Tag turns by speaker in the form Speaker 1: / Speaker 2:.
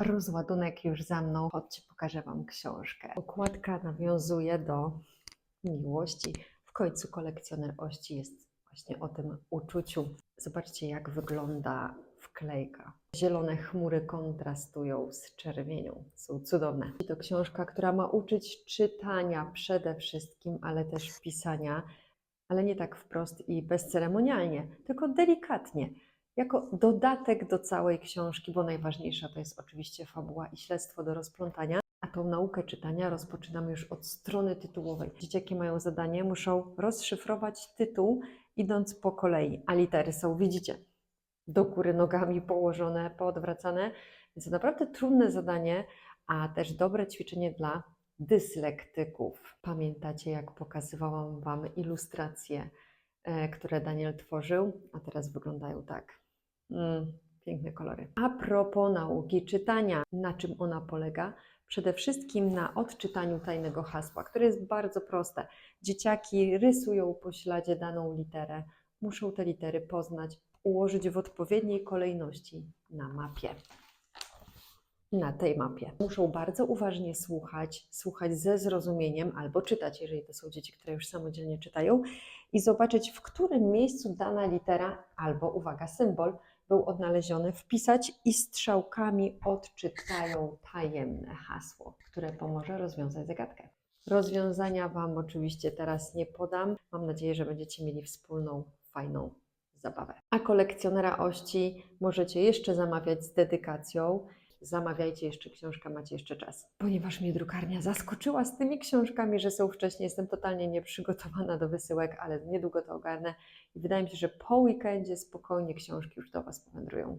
Speaker 1: Rozładunek już za mną. Chodźcie, pokażę Wam książkę. Okładka nawiązuje do miłości. W końcu kolekcjoner ości jest właśnie o tym uczuciu. Zobaczcie, jak wygląda wklejka. Zielone chmury kontrastują z czerwienią. Są cudowne. To książka, która ma uczyć czytania przede wszystkim, ale też pisania, ale nie tak wprost i bezceremonialnie, tylko delikatnie jako dodatek do całej książki, bo najważniejsza to jest oczywiście fabuła i śledztwo do rozplątania. A tą naukę czytania rozpoczynamy już od strony tytułowej. Dzieciaki mają zadanie, muszą rozszyfrować tytuł, idąc po kolei, a litery są, widzicie, do góry nogami położone, poodwracane, więc naprawdę trudne zadanie, a też dobre ćwiczenie dla dyslektyków. Pamiętacie, jak pokazywałam Wam ilustracje, e, które Daniel tworzył, a teraz wyglądają tak. Mm, piękne kolory. A propos nauki czytania, na czym ona polega? Przede wszystkim na odczytaniu tajnego hasła, które jest bardzo proste. Dzieciaki rysują po śladzie daną literę, muszą te litery poznać, ułożyć w odpowiedniej kolejności na mapie. Na tej mapie. Muszą bardzo uważnie słuchać, słuchać ze zrozumieniem albo czytać, jeżeli to są dzieci, które już samodzielnie czytają, i zobaczyć, w którym miejscu dana litera albo, uwaga, symbol był odnaleziony, wpisać i strzałkami odczytają tajemne hasło, które pomoże rozwiązać zagadkę. Rozwiązania Wam oczywiście teraz nie podam. Mam nadzieję, że będziecie mieli wspólną, fajną zabawę. A kolekcjonera ości możecie jeszcze zamawiać z dedykacją. Zamawiajcie jeszcze książkę, macie jeszcze czas. Ponieważ mnie drukarnia zaskoczyła z tymi książkami, że są wcześniej, jestem totalnie nieprzygotowana do wysyłek, ale niedługo to ogarnę i wydaje mi się, że po weekendzie spokojnie książki już do Was powędrują.